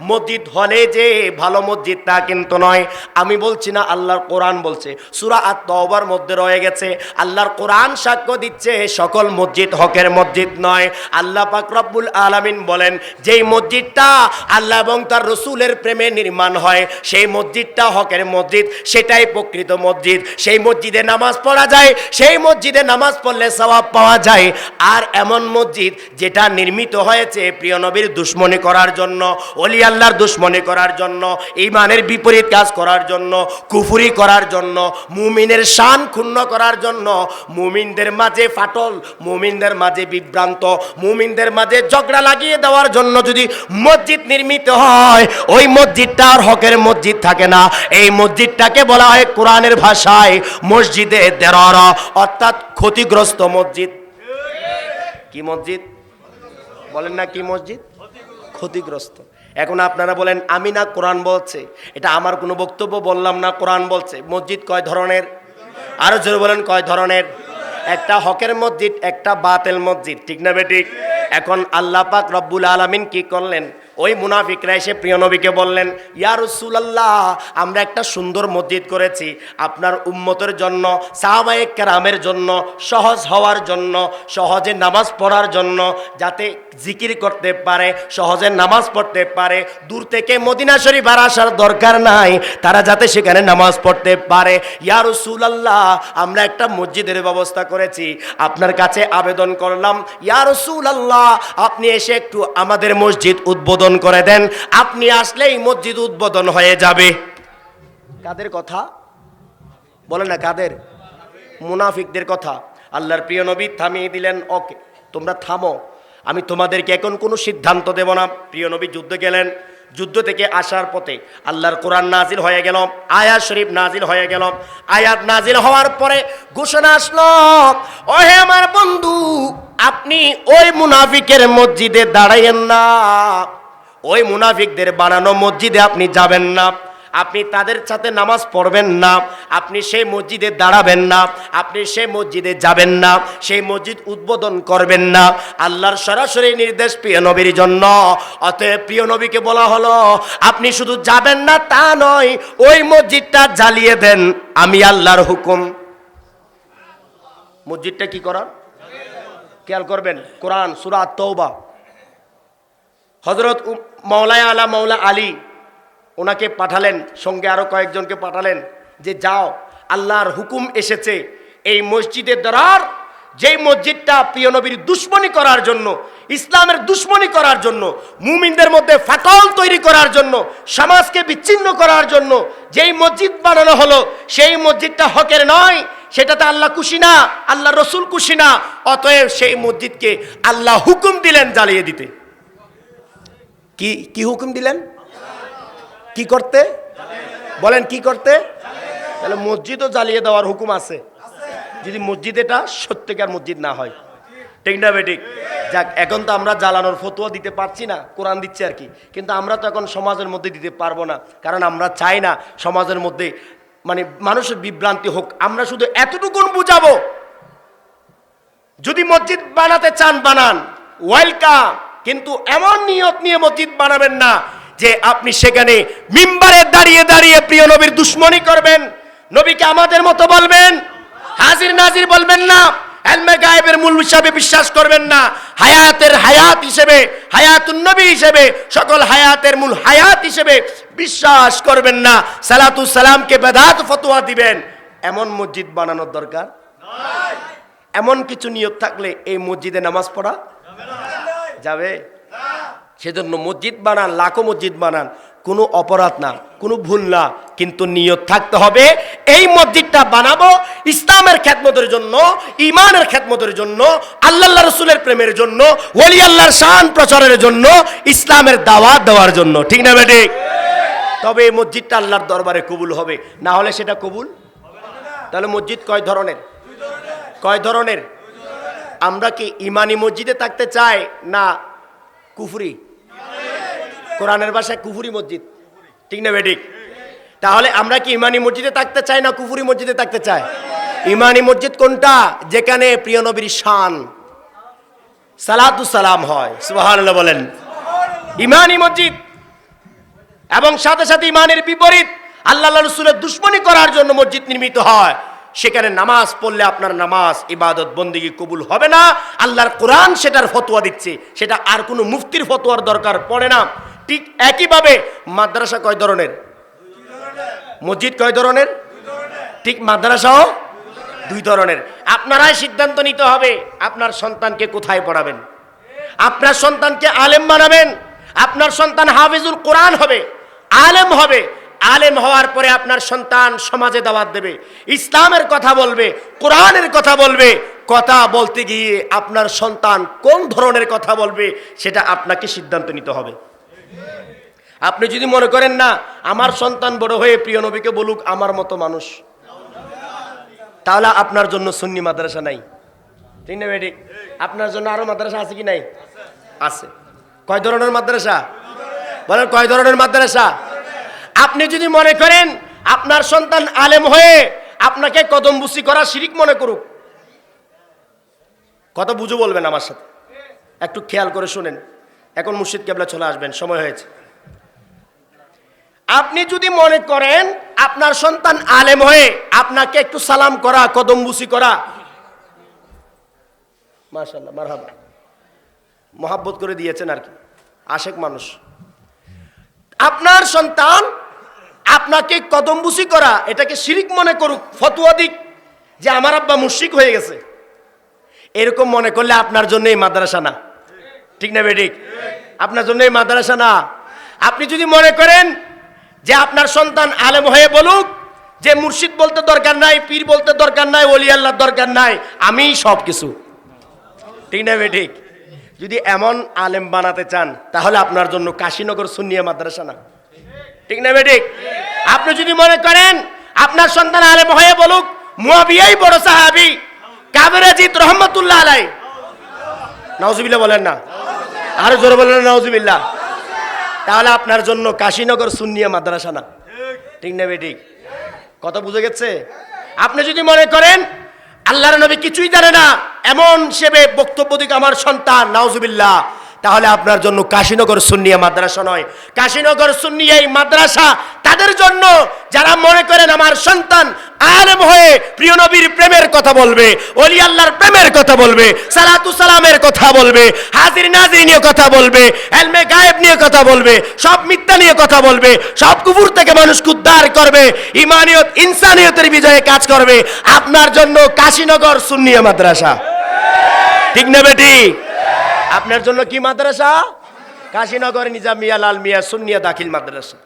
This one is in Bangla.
মসজিদ হলে যে ভালো মসজিদ তা কিন্তু নয়। আমি বলছি না আল্লাহর কোরআন বলছে। সুরা আর তওবার মধ্যে রয়ে গেছে। আল্লাহর কোরআন সাক্ষ্য দিচ্ছে সকল মসজিদ হকের মসজিদ নয়। আল্লাহ পাক রব্বুল আলামিন বলেন, যেই মসজিদটা আল্লাহ এবং তার রসুলের প্রেমে নির্মাণ হয়, সেই মসজিদটা হকের মসজিদ, সেটাই প্রকৃত মসজিদ। সেই মসজিদে নামাজ পড়া যায়, সেই মসজিদে নামাজ পড়লে সওয়াব পাওয়া যায়। আর এমন মসজিদ যেটা নির্মিত হয়েছে প্রিয় নবীর দুশ্মনী করার জন্য। অলি আল্লাহর দুশ্মনী করার জন্য ইমানের বিপরীত কাজ করার জন্য, কুফুরি করার জন্য, মুমিনের শান ক্ষুণ্ণ করার জন্য, মুমিনদের মাঝে ফাটল, মুমিনদের মাঝে বিভ্রান্ত, মুমিনদের মাঝে ঝগড়া লাগিয়ে দেওয়ার জন্য যদি মসজিদ নির্মিত হয়, ওই মসজিদটা আর হকের মসজিদ থাকে না। এই মসজিদটাকে বলা হয় কোরআনের ভাষায় মসজিদে দেরারা, অর্থাৎ ক্ষতিগ্রস্ত মসজিদ। কি মসজিদ? বলেন না কি মসজিদ? ক্ষতিগ্রস্ত। এখন আপনারা বলেন, আমি না কোরআন বলছে? এটা আমার কোনো বক্তব্য, বললাম না কোরআন বলছে। মসজিদ কয় ধরনের? আরও জোরে বলেন, কয় ধরনের? একটা হকের মসজিদ, একটা বাতেল মসজিদ। ঠিক না বেঠিক এখন আল্লাহ পাক রব্বুল আলমিন কি করলেন? ওই মুনাফিকরা এসে প্রিয় নবীকে বললেন, ইয়া রাসূলুল্লাহ, আমরা একটা সুন্দর মসজিদ করেছি। আপনার উম্মতের জন্য, সাহাবায়ে কেরামের জন্য, সহজ হওয়ার জন্য, সহজে নামাজ পড়ার জন্য, যাতে জিকির করতে পারে, সহজে নামাজ পড়তে পারে। দূর থেকে মদিনা শরীফ আর আসার দরকার নাই। তারা যাতে সেখানে নামাজ পড়তে পারে। ইয়া রাসূলুল্লাহ, আমরা একটা মসজিদের ব্যবস্থা করেছি। আপনার কাছে আবেদন করলাম, ইয়া রাসূলুল্লাহ, আপনি এসে একটু আমাদের মসজিদ উদ্বোধন করে দেন, আপনি আসলেই মসজিদ উদ্বোধন হয়ে যাবে। কাদের কথা? বলে না, কাদের? মুনাফিকদের কথা। আল্লাহর প্রিয় নবী থামিয়ে দিলেন, ওকে, তোমরা থামো। আমি তোমাদেরকে এখন কোনো সিদ্ধান্ত দেব না। প্রিয় নবী যুদ্ধ গেলেন। যুদ্ধ থেকে আসার পথে আল্লাহর কোরআন নাজিল হয়ে গেল, আয়াত শরীফ নাজিল হয়ে গেল। আয়াত নাজিল হওয়ার পরে ঘোষণা আসলো, ওহে আমার বন্ধু, আপনি ওই মুনাফিকের মসজিদে দাঁড়াইয়েন না। ওই মুনাফিকদের বানানো মসজিদে আপনি যাবেন না। আপনি তাদের সাথে নামাজ পড়বেন না। আপনি সেই মসজিদে দাঁড়াবেন না। আপনি সেই মসজিদে যাবেন না। সেই মসজিদ উদ্বোধন করবেন না। আল্লাহর সরাসরি নির্দেশ প্রিয় নবীর জন্য। অতএব প্রিয় নবীকে বলা হলো, আপনি শুধু যাবেন না তা নয়, ওই মসজিদটা জ্বালিয়ে দেন। আমি আল্লাহর হুকুম। মসজিদটা কি করার? খেয়াল করবেন, কোরআন সুরাত তৌবা হজরত মৌলায় আলা মৌলা আলী, ওনাকে পাঠালেন, সঙ্গে আরও কয়েকজনকে পাঠালেন যে, যাও, আল্লাহর হুকুম এসেছে, এই মসজিদের দ্বারার যেই মসজিদটা প্রিয় নবীর দুশ্মনী করার জন্য, ইসলামের দুশ্মনী করার জন্য, মুমিনদের মধ্যে ফাটল তৈরি করার জন্য, সমাজকে বিচ্ছিন্ন করার জন্য, যেই মসজিদ বানানো হলো, সেই মসজিদটা হকের নয়, সেটাতে আল্লাহ খুশি না, আল্লাহ রসুল খুশি না, অতএব সেই মসজিদকে আল্লাহ হুকুম দিলেন জ্বালিয়ে দিতে। কি কি হুকুম দিলেন? কি করতে? বলেন, কি করতে? তাহলে মসজিদও জ্বালিয়ে দেওয়ার হুকুম আছে। যদি মসজিদ এটা, সত্যিকার মসজিদ না হয়। ঠিক না যাক, এখন তো আমরা জ্বালানোর ফতুয়া দিতে পারছি না, কোরআন দিচ্ছে আর কি। কিন্তু আমরা তো এখন সমাজের মধ্যে দিতে পারব না, কারণ আমরা চাই না সমাজের মধ্যে মানে মানুষের বিভ্রান্তি হোক। আমরা শুধু এতটুকুন বুঝাবো। যদি মসজিদ বানাতে চান, বানান। ওয়েলকাম। কিন্তু এমন নিয়ত নিয়ে মসজিদ বানাবেন না যে আপনি সেখানে মিম্বারে দাঁড়িয়ে দাঁড়িয়ে প্রিয় নবীর দুশ্মনী করবেন। নবীকে আমাদের মতো বলবেন? হাজির নাজির বলবেন না। এলমে গায়েবের মূল হিসাবে বিশ্বাস করবেন না। হায়াতের হায়াত হিসেবে, হায়াতুন নবী হিসেবে, সকল হায়াতের মূল হায়াত হিসেবে বিশ্বাস করবেন না। সালাতু সালামকে বেদাত ফতোয়া দিবেন। এমন মসজিদ বানানোর দরকার? এমন কিছু নিয়ত থাকলে এই মসজিদে নামাজ পড়া যাবে? সেজন্য মসজিদ বানান, লাখো মসজিদ বানান, কোনো অপরাধ না, কোনো ভুল না, কিন্তু নিয়ত থাকতে হবে। এই মসজিদটা বানাবো ইসলামের খ্যাতমতের জন্য ইমানের খ্যাতমতের জন্য আল্লাহ রসুলের প্রেমের জন্য, ওলি আল্লাহর শান প্রচারের জন্য, ইসলামের দাওয়াত দেওয়ার জন্য। ঠিক না বেটে? তবে এই মসজিদটা আল্লাহর দরবারে কবুল হবে। না হলে সেটা কবুল তাহলে মসজিদ কয় ধরনের? কয় ধরনের? আমরা কি ইমানি মসজিদে থাকতে চাই না কুফরি? কোরআনের ভাষায় কুফুরি মসজিদ। ঠিক না বেঠিক? তাহলে আমরা কি ইমানি মসজিদে থাকতে চাই না কুফুরি মসজিদে থাকতে চাই? ইমানি মসজিদ কোনটা? যেখানে প্রিয় নবীর শান, সালাতু সালাম হয়। সুবহানাল্লাহ বলেন। ইমানি মসজিদ এবং সাথে সাথে ইমানের বিপরীত আল্লাহ রসুলের দুশ্মনী করার জন্য মসজিদ নির্মিত হয়। সেখানে নামাজ পড়লে আপনার নামাজ, ইবাদত, বন্দিগি কবুল হবে না। আল্লাহর কোরআন সেটার ফতোয়া দিচ্ছে। সেটা আর কোনো মুফতির ফতোয়ার দরকার পড়ে না। ঠিক একইভাবে মাদ্রাসা কয় ধরনের? মসজিদ কয় ধরনের? ঠিক মাদ্রাসাও দুই ধরনের। আপনারাই সিদ্ধান্ত নিতে হবে, আপনার সন্তানকে কোথায় পড়াবেন? আপনার সন্তানকে আলেম বানাবেন, আপনার সন্তান হাফিজুল কোরআন হবে, আলেম হবে। আলেম হওয়ার পরে আপনার সন্তান সমাজে দাওয়াত দেবে, ইসলামের কথা বলবে, কোরআনের কথা বলবে, কথা বলতে গিয়ে আপনার সন্তান কোন ধরনের কথা বলবে সেটা আপনাকে সিদ্ধান্ত নিতে হবে। আপনি যদি মনে করেন না, আমার সন্তান বড় হয়ে প্রিয় নবীকে বলুক, আমার মতো মানুষ, তাহলে আপনার জন্য সুন্নি মাদ্রাসা নাই। ঠিক না বেটি? আপনার জন্য আরও মাদ্রাসা আছে কি নাই? আছে। কয় ধরনের মাদ্রাসা? বলেন কয় ধরনের মাদ্রাসা? আপনি যদি মনে করেন আপনার সন্তান আলেম হয়ে আপনাকে কদম বুসি করা শিরিক মনে করুক। কথা বুঝো বলবেন আমার সাথে। একটু খেয়াল করে শুনেন। এখন মুর্শিদ কেবলা চলে আসবেন, সময় হয়েছে। আপনি যদি মনে করেন আপনার সন্তান আলেম হয়ে আপনাকে একটু সালাম করা, কদমবুসি করা মাশাল্লাহ মারহাবা। মহাব্বত করে দিয়েছেন আর কি। আশেক মানুষ। আপনার সন্তান আপনাকে কদমবুসি করা, এটাকে শিরিক মনে করুক, ফতুয়া দিক যে আমার আব্বা মুশিক হয়ে গেছে। এরকম মনে করলে আপনার জন্য এই মাদ্রাসা না। ঠিক না বেডিক আপনার জন্য এই মাদ্রাসা না। আপনি যদি মনে করেন যে আপনার সন্তান আলেম হয়ে বলুক, যে মুর্শিদ বলতে দরকার নাই, পীর বলতে দরকার নাই, ওলি আল্লাহর দরকার নাই আমি সব কিছু। ঠিক না বেঠিক? যদি এমন আলেম বানাতে চান, তাহলে আপনার জন্য কাশীনগর সুন্নিয়া মাদ্রাসা না। ঠিক না বেঠিক? আপনি যদি মনে করেন আপনার সন্তান আলেম হয়ে বলুক, মুয়াবিয়াই বড় সাহাবি কাবের আজিদ রহমতুল্লাহ আলাই। নাউজুবিল্লাহ বলেন না। আরও জোরে বলেন নাউজুবিল্লাহ। তাহলে আপনার জন্য কাশীনগর সুন্নিয়া মাদ্রাসা না। ঠিক না ঠিক? কথা বুঝে গেছে? আপনি যদি মনে করেন, আল্লাহর নবী কিছুই জানে না, এমন সেবে বক্তব্য দিক আমার সন্তান, নাউজুবিল্লাহ, তাহলে আপনার জন্য কাশীনগর সুন্নিয়া মাদ্রাসা নয়। কাশীনগর সুন্নিয়া এই মাদ্রাসা তাদের জন্য যারা মনে করেন আমার সন্তান আলেম হয়ে প্রিয় নবীর প্রেমের কথা বলবে অলি আল্লাহর প্রেমের কথা বলবে, সালাতু সালামের কথা বলবে, হাজির নাজির নিয়ে কথা বলবে, এলমে গায়েব নিয়ে কথা বলবে, সব মিথ্যা নিয়ে কথা বলবে, সব কুকুর থেকে মানুষকে উদ্ধার করবে, ইমানিয়ত ইনসানিয়তের বিজয়ে কাজ করবে, আপনার জন্য কাশীনগর সুন্নিয়া মাদ্রাসা। ঠিক না বেটি? আপনার জন্য কি মাদ্রাসা? কাশীনগর নিজামিয়া লাল মিয়া সুন্নিয়া দাখিল মাদ্রাসা।